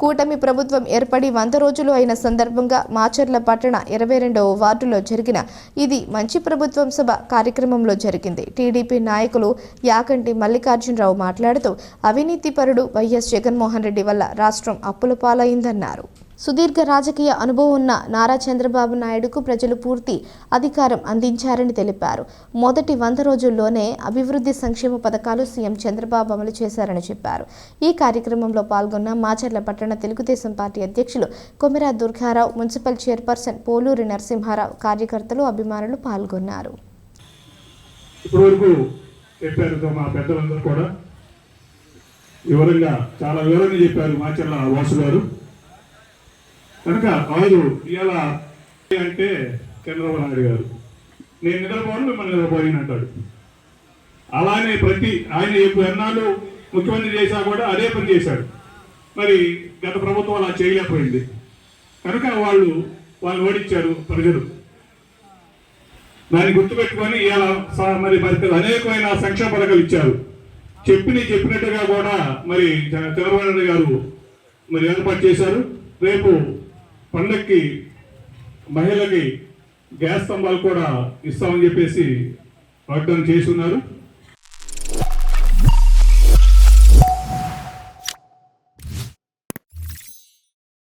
కూటమి ప్రభుత్వం ఏర్పడి వంద రోజులు అయిన సందర్భంగా మాచర్ల పట్టణ ఇరవై రెండవ వార్డులో జరిగిన ఇది మంచి ప్రభుత్వం సభ కార్యక్రమంలో జరిగింది. టీడీపీ నాయకులు యాకంటి మల్లికార్జునరావు మాట్లాడుతూ అవినీతిపరుడు వైఎస్ జగన్మోహన్ రెడ్డి వల్ల రాష్ట్రం అప్పుల పాలైందన్నారు. సుదీర్ఘ రాజకీయ అనుభవం ఉన్న నారా చంద్రబాబు నాయుడుకు ప్రజలు పూర్తి అధికారం అందించారని తెలిపారు. మొదటి వంద రోజుల్లోనే అభివృద్ధి సంక్షేమ పథకాలు సీఎం చంద్రబాబు అమలు చేశారని చెప్పారు. ఈ కార్యక్రమంలో పాల్గొన్న మాచర్ల పట్టణ తెలుగుదేశం పార్టీ అధ్యక్షులు కొమిరా దుర్గారావు మున్సిపల్ చైర్పర్సన్ పోలూరి నరసింహారావు కార్యకర్తలు అభిమానులు పాల్గొన్నారు. చెప్పారు మా పెద్దలందరూ కూడా. వివరంగా చాలా వివరంగా చెప్పారు మాచర్ల వాసు గారు. కనుక కాదు ఇవాళ అంటే చంద్రబాబు నాయుడు గారు. నేను నిద్రపోను మిమ్మల్ని నిద్రపోయిన అంటాడు. అలానే ప్రతి ఆయన ఎప్పుడు ఎన్నాళ్ళు ముఖ్యమంత్రి చేశా కూడా అదే పని చేశాడు. మరి గత ప్రభుత్వం అలా చేయలేకపోయింది. కనుక వాళ్ళు వాళ్ళు ఓడించారు ప్రజలు. దాన్ని గుర్తుపెట్టుకొని ఇలా మరి మరి అనేకమైన సంక్షేమ పథకాలు ఇచ్చారు. చెప్పిన చెప్పినట్టుగా కూడా మరి చంద్రబాబు నాయుడు గారు మరి ఏర్పాటు చేశారు. రేపు పండక్కి మహిళలకి గ్యాస్ స్తంభాలు కూడా ఇస్తామని చెప్పేసి వాగ్దానం ఉన్నారు.